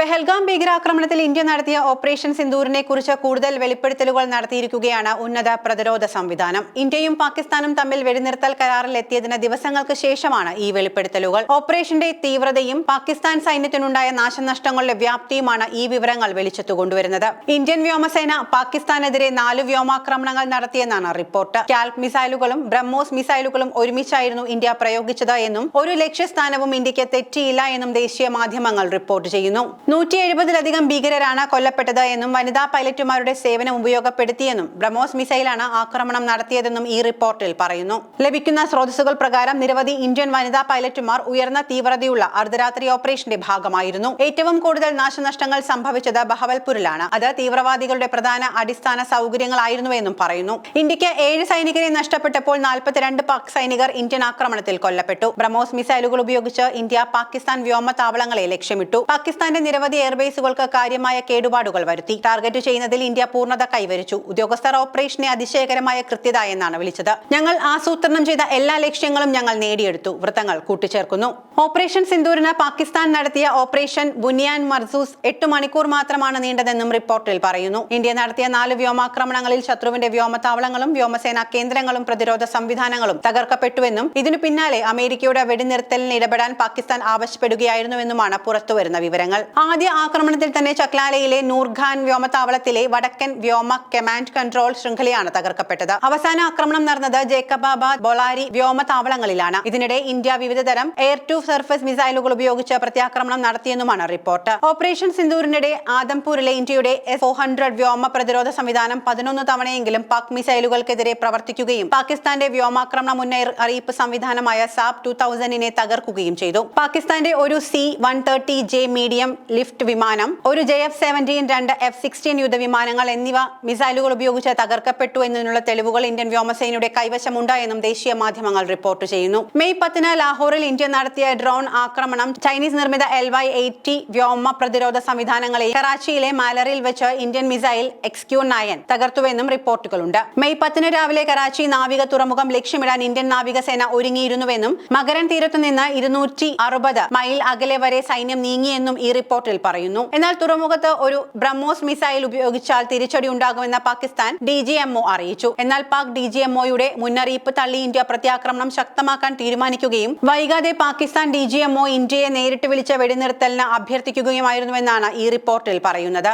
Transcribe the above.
പെഹൽഗാം ഭീകരാക്രമണത്തിൽ ഇന്ത്യ നടത്തിയ ഓപ്പറേഷൻ സിന്ദൂറിനെ കുറിച്ച് കൂടുതൽ വെളിപ്പെടുത്തലുകൾ നടത്തിയിരിക്കുകയാണ് ഉന്നത പ്രതിരോധ സംവിധാനം. ഇന്ത്യയും പാകിസ്ഥാനും തമ്മിൽ വെടിനിർത്തൽ കരാറിൽ എത്തിയതിന് ദിവസങ്ങൾക്ക് ശേഷമാണ് ഈ വെളിപ്പെടുത്തലുകൾ. ഓപ്പറേഷന്റെ തീവ്രതയും പാകിസ്ഥാൻ സൈന്യത്തിനുണ്ടായ നാശനഷ്ടങ്ങളുടെ വ്യാപ്തിയുമാണ് ഈ വിവരങ്ങൾ വെളിച്ചത്തു കൊണ്ടുവരുന്നത്. ഇന്ത്യൻ വ്യോമസേന പാകിസ്ഥാനെതിരെ നാല് വ്യോമാക്രമണങ്ങൾ നടത്തിയെന്നാണ് റിപ്പോർട്ട്. കാൽപ് മിസൈലുകളും ബ്രഹ്മോസ് മിസൈലുകളും ഒരുമിച്ചായിരുന്നു ഇന്ത്യ പ്രയോഗിച്ചത് എന്നും ഒരു ലക്ഷ്യസ്ഥാനവും ഇന്ത്യയ്ക്ക് തെറ്റിയില്ല എന്നും ദേശീയ മാധ്യമങ്ങൾ റിപ്പോർട്ട് ചെയ്യുന്നു. നൂറ്റി എഴുപതിലധികം ഭീകരരാണ് കൊല്ലപ്പെട്ടത് എന്നും വനിതാ പൈലറ്റുമാരുടെ സേവനം ഉപയോഗപ്പെടുത്തിയെന്നും ബ്രഹ്മോസ് മിസൈലാണ് ആക്രമണം നടത്തിയതെന്നും ഈ റിപ്പോർട്ടിൽ പറയുന്നു. ലഭിക്കുന്ന സ്രോതസ്സുകൾ പ്രകാരം നിരവധി ഇന്ത്യൻ വനിതാ പൈലറ്റുമാർ ഉയർന്ന തീവ്രതയുള്ള അർദ്ധരാത്രി ഓപ്പറേഷന്റെ ഭാഗമായിരുന്നു. ഏറ്റവും കൂടുതൽ നാശനഷ്ടങ്ങൾ സംഭവിച്ചത് ബഹവൽപൂരിലാണ്. അത് തീവ്രവാദികളുടെ പ്രധാന അടിസ്ഥാന സൗകര്യങ്ങളായിരുന്നുവെന്നും പറയുന്നു. ഇന്ത്യയ്ക്ക് ഏഴ് സൈനികരെ നഷ്ടപ്പെട്ടപ്പോൾ നാൽപ്പത്തിരണ്ട് പാക് സൈനികർ ഇന്ത്യൻ ആക്രമണത്തിൽ കൊല്ലപ്പെട്ടു. ബ്രഹ്മോസ് മിസൈലുകൾ ഉപയോഗിച്ച് ഇന്ത്യ പാകിസ്ഥാൻ വ്യോമ താവളങ്ങളെ ലക്ഷ്യമിട്ടു. പാകിസ്ഥാന്റെ എയർബേസുകൾക്ക് കാര്യമായ കേടുപാടുകൾ വരുത്തി. ടാർഗറ്റ് ചെയ്യുന്നതിൽ ഇന്ത്യ പൂർണത കൈവരിച്ചു. ഉദ്യോഗസ്ഥർ ഓപ്പറേഷനെ അതിശയകരമായ കൃത്യത എന്നാണ് വിളിച്ചത്. ഞങ്ങൾ ആസൂത്രണം ചെയ്ത എല്ലാ ലക്ഷ്യങ്ങളും ഞങ്ങൾ നേടിയെടുത്തു. വൃത്തങ്ങൾ കൂട്ടിച്ചേർക്കുന്നു. ഓപ്പറേഷൻ സിന്ദൂരിന് പാകിസ്ഥാൻ നടത്തിയ ഓപ്പറേഷൻ ബുനിയാൻ മർസൂസ് എട്ട് മണിക്കൂർ മാത്രമാണ് നീണ്ടതെന്നും റിപ്പോർട്ടിൽ പറയുന്നു. ഇന്ത്യ നടത്തിയ നാല് വ്യോമാക്രമണങ്ങളിൽ ശത്രുവിന്റെ വ്യോമത്താവളങ്ങളും വ്യോമസേനാ കേന്ദ്രങ്ങളും പ്രതിരോധ സംവിധാനങ്ങളും തകർക്കപ്പെട്ടുവെന്നും ഇതിനു പിന്നാലെ അമേരിക്കയുടെ വെടിനിർത്തലിന് ഇടപെടാൻ പാകിസ്ഥാൻ ആവശ്യപ്പെടുകയായിരുന്നുവെന്നുമാണ് പുറത്തുവരുന്ന വിവരങ്ങൾ. ആദ്യ ആക്രമണത്തിൽ തന്നെ ചക്ലാലയിലെ നൂർഖാൻ വ്യോമത്താവളത്തിലെ വടക്കൻ വ്യോമ കമാൻഡ് കൺട്രോൾ ശൃംഖലയാണ് തകർക്കപ്പെട്ടത്. അവസാന ആക്രമണം നടന്നത് ജേക്കബാബാദ് ബൊളാരി വ്യോമത്താവളങ്ങളിലാണ്. ഇതിനിടെ ഇന്ത്യ വിവിധ തരം എയർ ടു സർഫസ് മിസൈലുകൾ ഉപയോഗിച്ച് പ്രത്യാക്രമണം നടത്തിയെന്നുമാണ് റിപ്പോർട്ട്. ഓപ്പറേഷൻ സിന്ദൂരിനിടെ ആദംപൂരിലെ ഇന്ത്യയുടെ എസ് ഫോർ ഹൺഡ്രഡ് വ്യോമ പ്രതിരോധ സംവിധാനം പതിനൊന്ന് തവണയെങ്കിലും പാക് മിസൈലുകൾക്കെതിരെ പ്രവർത്തിക്കുകയും പാകിസ്ഥാന്റെ വ്യോമാക്രമണ മുന്നറിയിപ്പ് സംവിധാനമായ സാബ് ടു തൗസൻഡിനെ തകർക്കുകയും ചെയ്തു. പാകിസ്ഥാന്റെ ഒരു C one thirty J medium lift വിമാനം ഒരു ജെ എഫ് സെവന്റീൻ രണ്ട് എഫ് സിക്സ്റ്റീൻ യുദ്ധവിമാനങ്ങൾ എന്നിവ മിസൈലുകൾ ഉപയോഗിച്ച് തകർക്കപ്പെട്ടു എന്നതിനുള്ള തെളിവുകൾ ഇന്ത്യൻ വ്യോമസേനയുടെ കൈവശമുണ്ട് എന്നും ദേശീയ മാധ്യമങ്ങൾ റിപ്പോർട്ട് ചെയ്യുന്നു. മെയ് പത്തിന് ലാഹോറിൽ ഇന്ത്യ നടത്തിയ ഡ്രോൺ ആക്രമണം ചൈനീസ് നിർമ്മിത എൽ വൈ എയ്റ്റി വ്യോമ പ്രതിരോധ സംവിധാനങ്ങളെ കറാച്ചിയിലെ മാലറിൽ വെച്ച് ഇന്ത്യൻ മിസൈൽ എക്സ്ക്യൂ നയൻ തകർത്തുവെന്നും റിപ്പോർട്ടുകളുണ്ട്. മെയ് പത്തിന് രാവിലെ കറാച്ചി നാവിക തുറമുഖം ലക്ഷ്യമിടാൻ ഇന്ത്യൻ നാവികസേന ഒരുങ്ങിയിരുന്നുവെന്നും മകരൻ തീരത്തു നിന്ന് ഇരുന്നൂറ്റി അറുപത് മൈൽ അകലെ വരെ സൈന്യം നീങ്ങിയെന്നും ഈ റിപ്പോർട്ടിൽ പറയുന്നു. എന്നാൽ തുറമുഖത്ത് ഒരു ബ്രഹ്മോസ് മിസൈൽ ഉപയോഗിച്ചാൽ തിരിച്ചടി ഉണ്ടാകുമെന്ന പാകിസ്ഥാൻ ഡി ജി എംഒ അറിയിച്ചു. എന്നാൽ പാക് ഡി ജി എംഒയുടെ മുന്നറിയിപ്പ് തള്ളി ഇന്ത്യ പ്രത്യാക്രമണം ശക്തമാക്കാൻ തീരുമാനിക്കുകയും വൈകാതെ പാകിസ്ഥാൻ ഡി ജി എംഒ ഇന്ത്യയെ നേരിട്ട് വിളിച്ച വെടിനിർത്തലിന് അഭ്യർത്ഥിക്കുകയുമായിരുന്നുവെന്നാണ് ഈ റിപ്പോർട്ടിൽ പറയുന്നത്.